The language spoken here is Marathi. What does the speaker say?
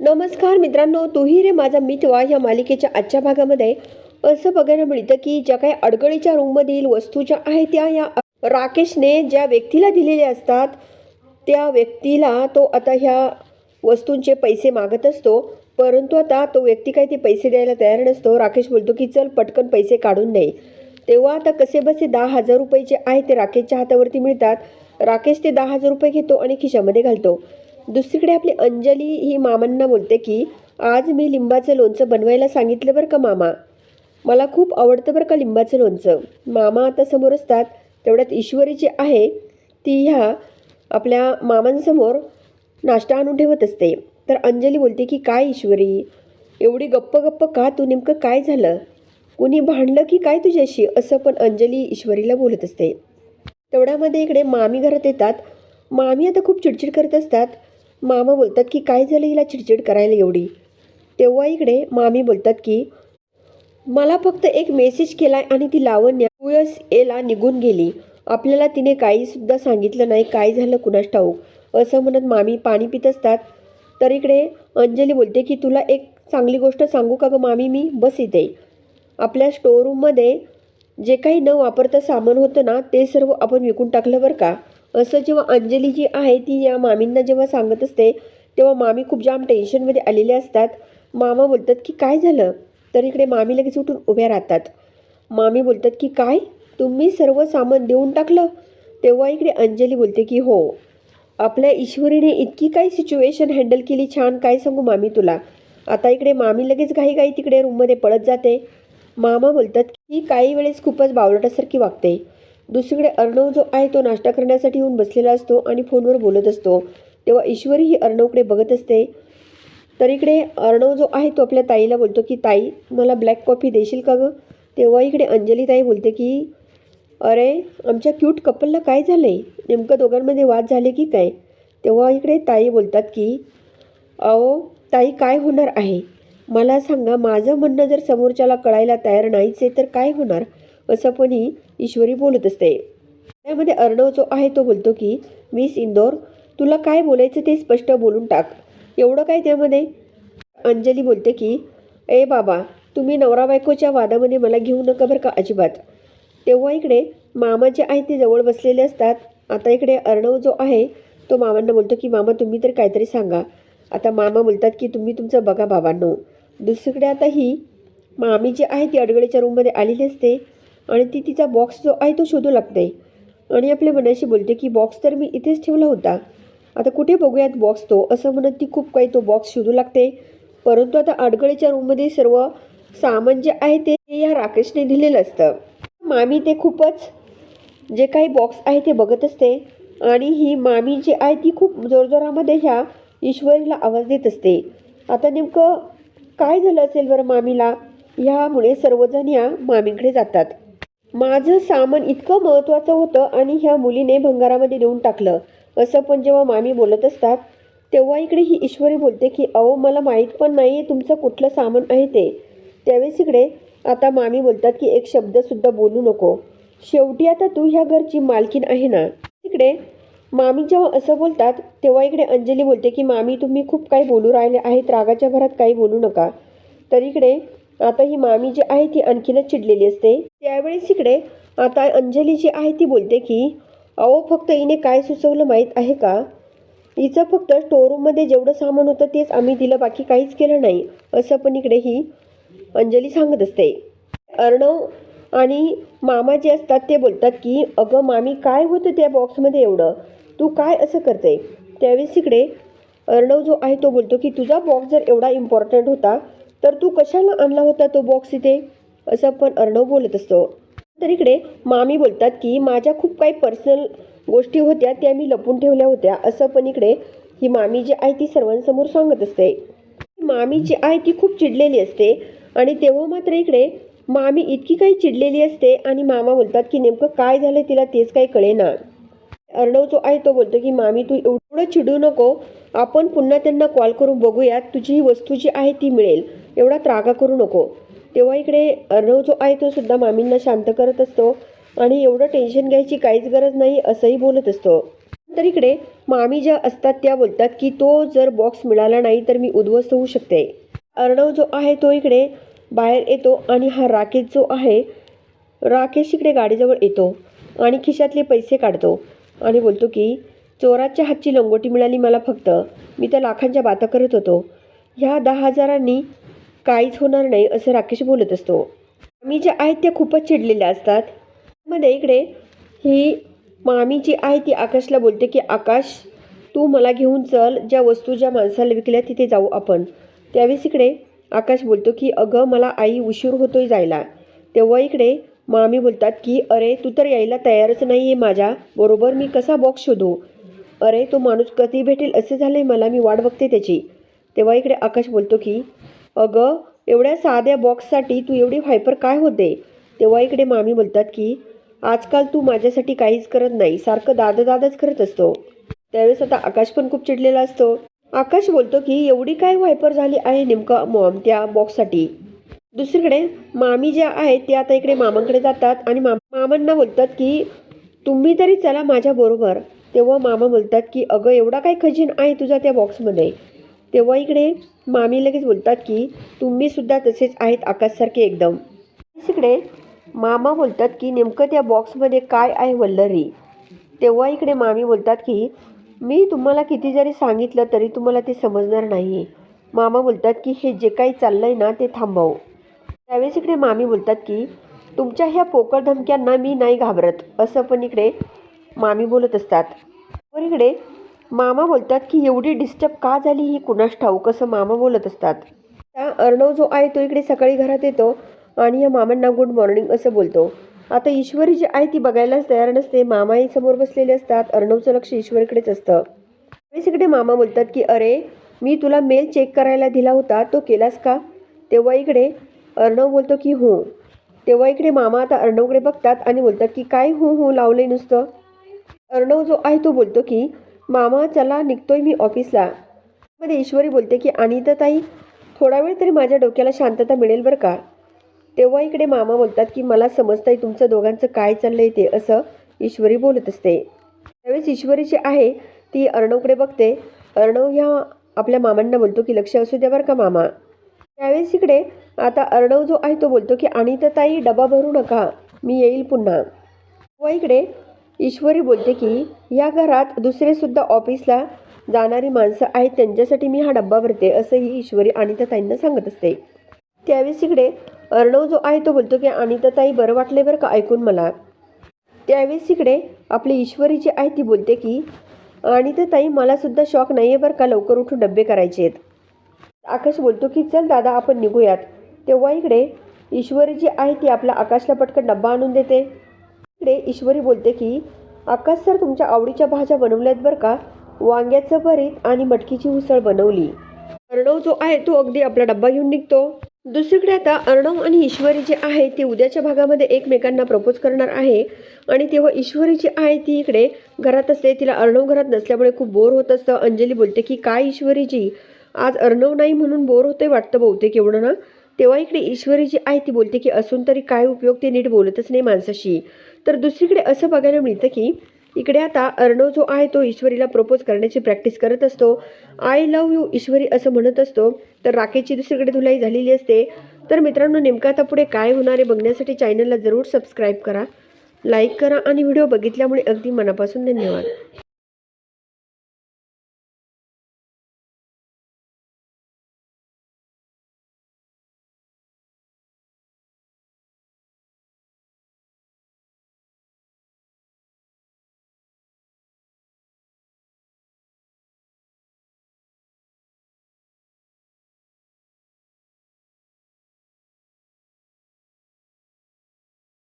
नमस्कार मित्रांनो तुही रे माझा मितवा या मालिकेच्या आजच्या भागामध्ये. असं बघायला मिळतं की ज्या काही अडगळीच्या रूममधील वस्तू ज्या आहेत त्या या राकेशने ज्या व्यक्तीला दिलेल्या असतात त्या व्यक्तीला तो आता ह्या वस्तूंचे पैसे मागत असतो. परंतु आता तो व्यक्ती काही ते पैसे द्यायला तयार नसतो. राकेश बोलतो की चल पटकन पैसे काढून नाही तेव्हा आता कसे बसे दहा हजार रुपये जे आहे ते राकेशच्या हातावरती मिळतात. राकेश ते दहा हजार रुपये घेतो आणि खिशामध्ये घालतो. दुसरीकडे आपली अंजली ही मामांना बोलते की आज मी लिंबाचं लोणचं बनवायला सांगितलं बरं का मामा? मला खूप आवडतं बरं का लिंबाचं लोणचं. मामा आता समोर असतात. तेवढ्यात ईश्वरी जी आहे ती ह्या आपल्या मामांसमोर नाश्ता आणून ठेवत असते. तर अंजली बोलते की काय ईश्वरी? एवढी गप्प गप्प का तू? नेमकं काय झालं? कुणी भांडलं की काय तुझ्याशी? असं पण अंजली ईश्वरीला बोलत असते. तेवढ्यामध्ये इकडे मामी घरात येतात. मामी आता खूप चिडचिड करत असतात. मामा बोलतात की काय झालं हिला चिडचिड करायला एवढी? तेव्हा इकडे मामी बोलतात की मला फक्त एक मेसेज केला आणि ती लावण्या यू एस एला निघून गेली. आपल्याला तिने काहीसुद्धा सांगितलं नाही काय झालं कुणास ठाऊक? असं म्हणत मामी पाणी पित असतात. तर इकडे अंजली बोलते की तुला एक चांगली गोष्ट सांगू का गं मामी मी? बस इथे. आपल्या स्टोअरूममध्ये जे काही न वापरता सामान होतं ना ते सर्व आपण विकून टाकलं बरं का? असं जेव्हा अंजली जी आहे ती या मामींना जेव्हा सांगत असते तेव्हा मामी खूप जाम टेन्शनमध्ये आलेले असतात. मामा बोलतात की काय झालं? तर इकडे मामी लगेच उठून उभ्या राहतात. मामी बोलतात की काय? तुम्ही सर्व सामान देऊन टाकलं? तेव्हा इकडे अंजली बोलते की हो. आपल्या ईश्वरीने इतकी काही सिच्युएशन हँडल केली छान काय सांगू मामी तुला? आता इकडे मामी लगेच घाई घाई तिकडे रूममध्ये पळत जाते. मामा बोलतात की काही वेळेस खूपच बावलटासारखी वागते. दुसरीकडे अर्णव जो आहे तो नाश्ता करण्यासाठी येऊन बसलेला असतो आणि फोनवर बोलत असतो. तेव्हा ईश्वरी ही अर्णवकडे बघत असते. तर इकडे अर्णव जो आहे तो आपल्या ताईला बोलतो की ताई मला ब्लॅक कॉफी देशील का गं? तेव्हा इकडे अंजली ताई बोलते की अरे आमच्या क्यूट कपलला काय झालं आहे नेमकं दोघांमध्ये वाद झाले की काय? तेव्हा इकडे ताई बोलतात की अहो ताई काय होणार आहे? मला सांगा माझं म्हणणं जर समोरच्याला कळायला तयार नाहीच आहे तर काय होणार? असं पण ही ईश्वरी बोलत असते. त्यामध्ये अर्णव जो आहे तो बोलतो की मिस इंदोर तुला काय बोलायचं ते स्पष्ट बोलून टाक. एवढं काय त्यामध्ये? अंजली बोलते की ए बाबा तुम्ही नवरा बायकोच्या वादामध्ये मला घेऊ नका बरं का अजिबात. तेव्हा इकडे मामा जे आहे ते जवळ बसलेले असतात. आता इकडे अर्णव जो आहे तो मामांना बोलतो की मामा तुम्ही तर काहीतरी सांगा. आता मामा बोलतात की तुम्ही तुमचं बघा बाबांनो. दुसरीकडे आता ही मामी जी आहे ती अडगडीच्या रूममध्ये आलेली असते. आणि ती तिचा बॉक्स जो आहे तो शोधू लागते. आणि आपल्या मनाशी बोलते की बॉक्स तर मी इथेच ठेवला होता. आता कुठे बघूयात बॉक्स तो? असं म्हणत ती खूप काही तो बॉक्स शोधू लागते. परंतु आता अडगळीच्या रूममध्ये सर्व सामान जे आहे ते या राकेशने दिलेलं असतं. मामी ते खूपच जे काही बॉक्स आहे ते बघत असते. आणि ही मामी जी आहे ती खूप जोरजोरामध्ये ह्या ईश्वरीला आवाज देत असते. आता नेमकं काय झालं असेल बरं मामीला? ह्यामुळे सर्वजण या मामींकडे जातात. माझं सामान इतकं महत्त्वाचं होतं आणि ह्या मुलीने भंगारामध्ये देऊन टाकलं. असं पण जेव्हा मामी बोलत असतात तेव्हा इकडे ही ईश्वरी बोलते की अहो मला माहीत पण नाही आहे तुमचं कुठलं सामान आहे ते. त्यावेळेस इकडे आता मामी बोलतात की एक शब्दसुद्धा बोलू नको. शेवटी आता तू ह्या घरची मालकीन आहे ना? इकडे मामी जेव्हा असं बोलतात तेव्हा इकडे अंजली बोलते की मामी तुम्ही खूप काही बोलू राहिले आहेत रागाच्या भरात काही बोलू नका. तर इकडे आता ही मामी जी आहे ती आणखीनच चिडलेली असते. त्यावेळेस इकडे आता अंजली जी आहे ती बोलते की अहो फक्त हिने काय सुचवलं माहीत आहे का? हिचं फक्त स्टोरूममध्ये जेवढं सामान होतं तेच आम्ही दिलं बाकी काहीच केलं नाही. असं पण इकडे ही अंजली सांगत असते. अर्णव आणि मामा जे असतात ते बोलतात की अगं मामी काय होतं त्या बॉक्समध्ये एवढं? तू काय असं करते? त्यावेळेस इकडे अर्णव जो आहे तो बोलतो की तुझा बॉक्स जर एवढा इम्पॉर्टंट होता तर तू कशाला आणला होता तो बॉक्स इथे? असं पण अर्णव बोलत असतो. तर इकडे मामी बोलतात की माझ्या खूप काही पर्सनल गोष्टी होत्या त्या मी लपून ठेवल्या होत्या. असं पण इकडे ही मामी जी आहे ती सर्वांसमोर सांगत असते. मामी जी आहे ती खूप चिडलेली असते. आणि तेव्हा मात्र इकडे मामी इतकी काही चिडलेली असते आणि मामा बोलतात की नेमकं काय झालं तिला तेच काही कळेना. अर्णव जो आहे तो बोलतो की मामी तू एवढं चिडू नको. आपण पुन्हा त्यांना कॉल करून बघूयात. तुझी ही वस्तू जी आहे ती मिळेल. एवढा त्रागा करू नको. तेव्हा इकडे अर्णव जो आहे तो सुद्धा मामींना शांत करत असतो आणि एवढं टेन्शन घ्यायची काहीच गरज नाही असंही बोलत असतो. तर इकडे मामी ज्या असतात त्या बोलतात की तो जर बॉक्स मिळाला नाही तर मी उद्ध्वस्त होऊ शकते. अर्णव जो आहे तो इकडे बाहेर येतो आणि हा राकेश जो आहे राकेश इकडे गाडीजवळ येतो आणि खिशातले पैसे काढतो आणि बोलतो की चोराच्या हातची लंगोटी मिळाली मला फक्त. मी तर लाखांच्या बाता करत होतो. ह्या दहा हजारांनी काहीच होणार नाही असं राकेश बोलत असतो. मामी ज्या आहेत त्या खूपच चिडलेल्या असतात. मध्ये इकडे ही मामी जी आहे ती आकाशला बोलते की आकाश तू मला घेऊन चल ज्या वस्तू ज्या माणसाला विकल्या तिथे जाऊ आपण. त्यावेळेस इकडे आकाश बोलतो की अगं मला आई उशीर होतोय जायला. तेव्हा इकडे मामी बोलतात की अरे तू तर यायला तयारच नाही आहे माझ्या. बरोबर मी कसा बॉक्स शोधू? अरे तो माणूस कधी भेटेल? असे झाले मला. मी वाट बघते त्याची. तेव्हा इकडे आकाश बोलतो की अगं एवढ्या साध्या बॉक्ससाठी तू एवढी व्हायपर काय होते? तेव्हा इकडे मामी बोलतात की आजकाल तू माझ्यासाठी काहीच करत नाही सारखं दादा दादाच करत असतो. त्यावेळेस आता आकाश पण खूप चिडलेला असतो. आकाश बोलतो की एवढी काय व्हायपर झाली आहे नेमकं मॉम त्या बॉक्ससाठी दुसरीकडे मामी ज्या आहेत त्या आता इकडे मामांकडे जातात आणि मा मामांना बोलतात की तुम्ही तरी चला माझ्या बरोबर. तेव्हा मामा बोलतात की अगं एवढा काय खजिन आहे तुझा त्या बॉक्समध्ये तेव्हा इकडे मामी लगेच बोलतात की तुम्हीसुद्धा तसेच आहेत आकाशसारखे एकदम. इकडे मामा बोलतात की नेमकं त्या बॉक्समध्ये काय आहे वल्लरी? तेव्हा इकडे मामी बोलतात की मी तुम्हाला किती जरी सांगितलं तरी तुम्हाला ते समजणार नाही. मामा बोलतात की हे जे काही चाललं आहे ना ते थांबव. त्यावेळेस इकडे मामी बोलतात की तुमच्या ह्या पोकळ धमक्यांना मी नाही घाबरत. असं पण इकडे मामी बोलत असतात. वर इकडे मामा बोलतात की एवढी डिस्टर्ब का झाली ही? कुणास ठाऊक? असं मामा बोलत असतात. त्या अर्णव जो आहे तो इकडे सकाळी घरात येतो आणि या मामांना गुड मॉर्निंग असं बोलतो. आता ईश्वरी जी आहे ती बघायलाच तयार नसते. मामाही समोर बसलेले असतात. अर्णवचं लक्ष ईश्वरीकडेच असतं. त्यावेळेस इकडे मामा बोलतात की अरे मी तुला मेल चेक करायला दिला होता. तो केलास का? तेव्हा इकडे अर्णव बोलतो की हो. तेव्हा इकडे मामा आता अर्णवकडे बघतात आणि बोलतात की काय हो हो लावलंय नुसतं? अर्णव जो आहे तो बोलतो की मामा चला निघतोय मी ऑफिसला. मध्ये ईश्वरी बोलते की अनिता ताई थोडा वेळ तरी माझ्या डोक्याला शांतता मिळेल बरं का? तेव्हा इकडे मामा बोलतात की मला समजताय तुमचं दोघांचं काय चाललं आहे ते असं ईश्वरी बोलत असते. त्यावेळेस ईश्वरी जी आहे ती अर्णवकडे बघते. अर्णव ह्या आपल्या मामांना बोलतो की लक्ष असू द्या बरं का मामा. त्यावेळेस इकडे आता अर्णव जो आहे तो बोलतो की आणि तर ताई डबा भरू नका. मी येईल पुन्हा. व इकडे ईश्वरी बोलते की या घरात दुसरेसुद्धा ऑफिसला जाणारी माणसं आहेत. त्यांच्यासाठी मी हा डब्बा भरते असंही ईश्वरी अनिताताईंना सांगत असते. त्यावेळेस इकडे अर्णव जो आहे तो बोलतो की अनिताताई बरं वाटले बरं का ऐकून मला? त्यावेळेस इकडे आपली ईश्वरी जी आहे ती बोलते की अनिताताई मलासुद्धा शॉक नाही आहे बरं का लवकर उठून डब्बे करायचे आहेत. आकाश बोलतो की चल दादा आपण निघूयात. तेव्हा इकडे ईश्वरी जी आहे ती आपल्या आकाशला पटकन डब्बा आणून देते. इकडे ईश्वरी बोलते की आकाश सर तुमच्या आवडीच्या भाज्या बनवल्यात बरं का? वांग्याचं भरीत आणि मटकीची उसळ बनवली. अर्णव जो आहे तो अगदी आपला डब्बा घेऊन निघतो. दुसरीकडे आता अर्णव आणि ईश्वरी जे आहे ते उद्याच्या भागामध्ये एकमेकांना प्रपोज करणार आहे. आणि तेव्हा ईश्वरी जी आहे ती इकडे घरात असते. तिला अर्णव घरात नसल्यामुळे खूप बोर होत असतं. अंजली बोलते की काय ईश्वरीजी? आज अर्णव नाही म्हणून बोर होते वाटतं बहुतेक एवढं ना? तेव्हा इकडे ईश्वरी जी आहे ती बोलते की असून तरी काय उपयोग ते नीट बोलतच नाही माणसाशी. तर दुसरीकडे असं बघायला मिळतं की इकडे आता अर्णव जो आहे तो ईश्वरीला प्रपोज करण्याची प्रॅक्टिस करत असतो. आय लव यू ईश्वरी असं म्हणत असतो. तर राकेशची दुसरीकडे धुलाई झालेली असते. तर मित्रांनो नेमकं आता पुढे काय होणार आहे बघण्यासाठी चॅनलला जरूर सबस्क्राईब करा लाईक करा आणि व्हिडिओ बघितल्यामुळे अगदी मनापासून धन्यवाद.